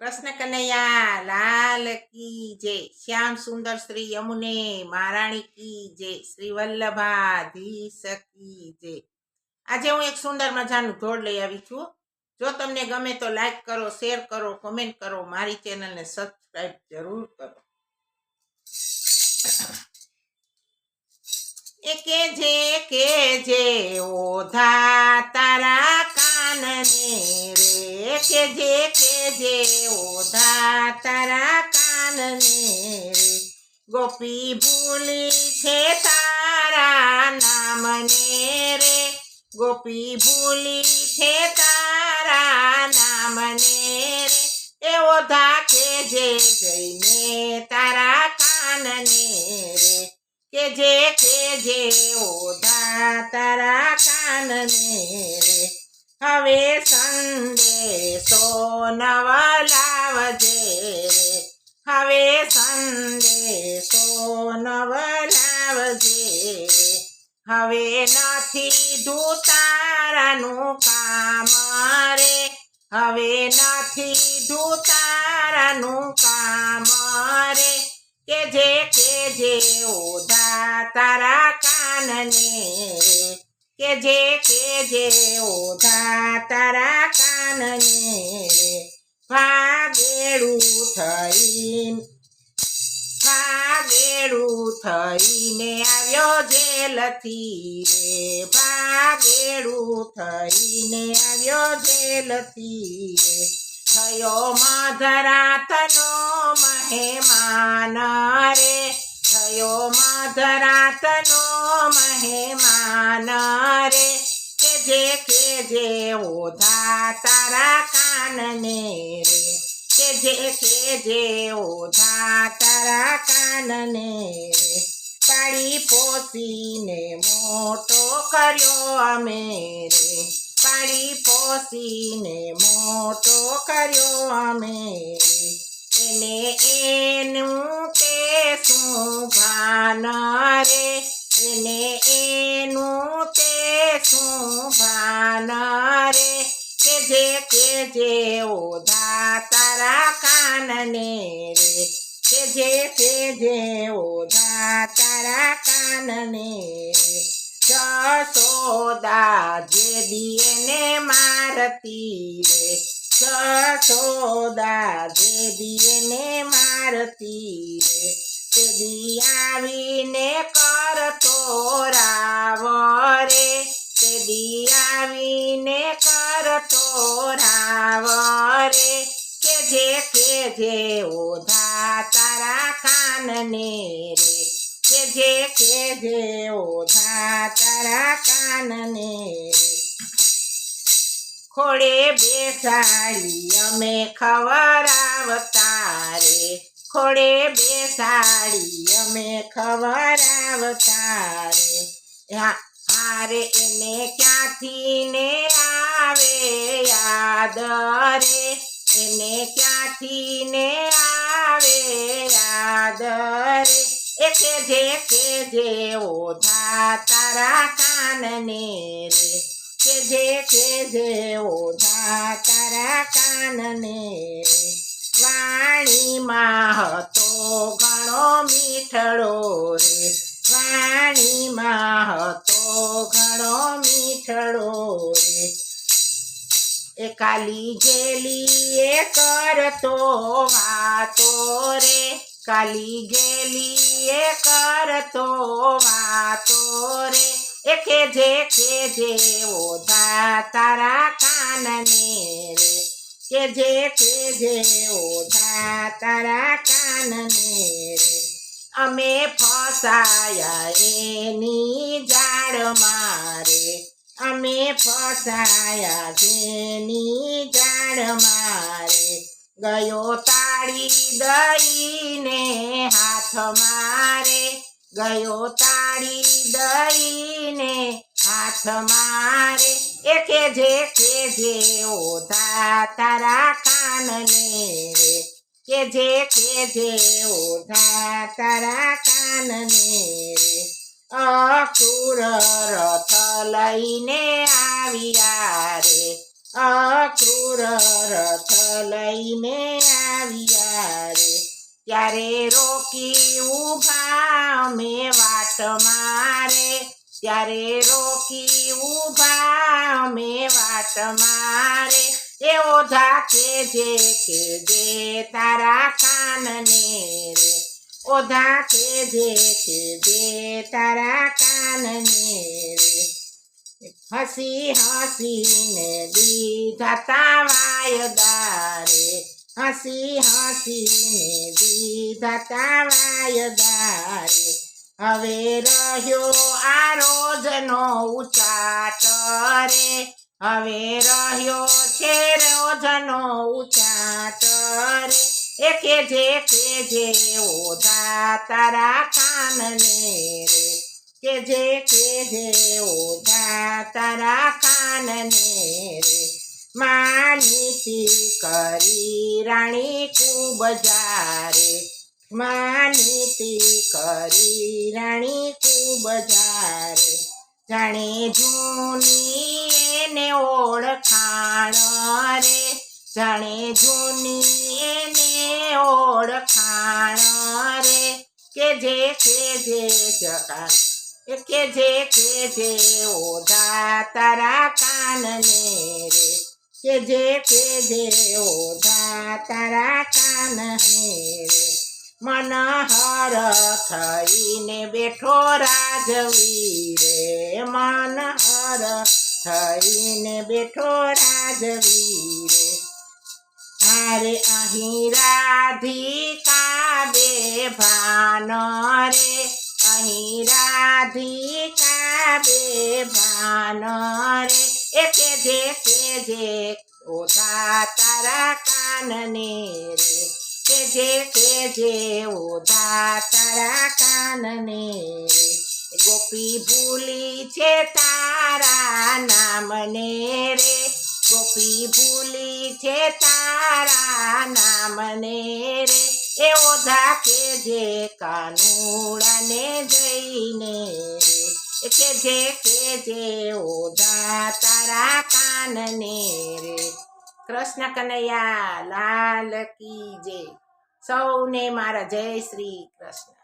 કૃષ્ણ કનૈયા, લાલ કી જય. શ્યામ સુંદર શ્રી યમુને, મહારાણી કી જય. શ્રી વલ્લભાધીશ કી જય. આજે હું એક સુંદર મજાનું ધોળ લઈ આવી છું. જો તમને ગમે તો લાઈક કરો શેર કરો કોમેન્ટ કરો, મારી ચેનલને સબસ્ક્રાઈબ જરૂર કરો. કે જે કે જે, ઓધા તારા કાનને રે. કે જે, કે જે ઓધા તારા કાનને ગોપી ભૂલી છે તારા નામને રે. ગોપી ભૂલી છે તારા નામને રે. એ ઓધા કે જે જઈને તારા કાનને રે. કે જે કે જે ઓધા તારા કાનને રે. હવે સંદેશો નવા લાવજે હવે સંદેશો નવા લાવજે હવે નથી ધૂતારાનું કામ રે. હવે નથી ધૂતારાનું કામ રે. કે જે કે જે ઓધા તારા કાનને કે જે કે જે ઓધા તારા કાનને રે ફાગેડું થઈ ફાગેડું થઈને આવ્યો જેલથી રે ફાગેડું થઈને આવ્યો જેલથી રે. થયો મધરાતનો મહેમાન રે, થયો મધરાતનો મહેમાન જે કે જે ઓધા તારા કાનને રે. કે જે કે જે ઓધા તારા કાનને રે. પાડી પોસીને મોટો કર્યો અમે રે. પાડી પોસીને મોટો કર્યો અમે એને એનું તે શું ભાન રે? એને એનું ભાન રે કે જે કે જે ઓધા તારા કાનને રે કે જે કે જે ઓધા તારા કાનને જસોદા જે દિયને મારતી રે. જસોદા જે દિયને મારતી રે. તે દી આવીને કરતો રે. આવીને કરતો રાવ રે કે જે કે જે ઓધા તારા કાનને રે? કે જે કે જે ઓધા તારા કાનને રે? ખોળે બેસાડી અમે ખવરાવતા રે. ખોળે બેસાડી અમે ખવરાવતા રે. હા- એને ક્યાંથી ને આવે યાદ રે? એને ક્યાંથી ને આવે યાદ રે? એ કે જે કે જે ઓધા તારા કાનને રે. કે જે કે જે ઓધા તારા કાનને રે. વાણીમાં હતો ઘણો મીઠળો રે. વાણીમાં હતો ઘણો મીઠડો રે. એ કાલી ગેલી એ કરતો વાતો રે. કાલી ગેલી એ કરતો વાતો રે. એ કે જે કે જે ઓધા તારા કાનને રે. કે જે કે જે ઓધા તારા કાનને અમે ફસાયા એની જાળ મારે. અમે ફસાયા જેની જાળ મારે. ગયો તાળી દઈને હાથ મારે. ગયો તાળી દઈને હાથ મારે. એ કે જે કે જે ઓધા તારા કાનને રે કે જે કે જે ઓઢા તારા કાનને. રે અસુર રથ લઈને આવ્યા રે. અક્રૂર રથ લઈને આવ્યા રે. ત્યારે રોકી ઊભા અમે વાટ મારે. ત્યારે રોકી ઊભા અમે વાટ મારે. એવો ધાકે જે કે જે તારા કાનને રે. ઓધા કે જે કે જે તારા કાનને રે. હસી હસીને દીધા તા દારે હસી હસીને દીધા તા દારે હવે રહ્યો આ રોજનો ઉચાટ રે. હવે રહ્યો છે રોજનો ઉચાટ રે. એ કે જે કે જે ઓધા તારા કાનને રે. કે જે કે જે ઓધા તારા કાનને રે. માનીતી કરી રાણી ખૂબ જારે. માનીતી કરી રાણી ખૂબ જારે. જાણે જૂની એને ઓળખાણ જાણે જૂની એને ઓળખાણ રે. કે જે કે જે જગા કે જે કે જે ઓધા તારા કાનને રે. કે જે કે જે ઓધા તારા કાનને રે. મનહર થઈને બેઠો રાજવી રે. મનહર થઈને બેઠો રાજવી રે. અરે અહીં રાધિકા બે ભાન રે અહીં રાધિકા બે ભાન રે એ કે જે ઓધા તારા કાનને રે, કે જે કે જે ઓધા તારા કાનને રે, ગોપી ભૂલી છે તારા નામને ગોપી ભૂલી છે તારા નામને રે. એ ઓધા કે જે કાનુડાને જઈને કે જે કે જે ઓધા તારા કાનને રે. કૃષ્ણ કનૈયા લાલ કી જય. સૌને મારા જય શ્રી કૃષ્ણ.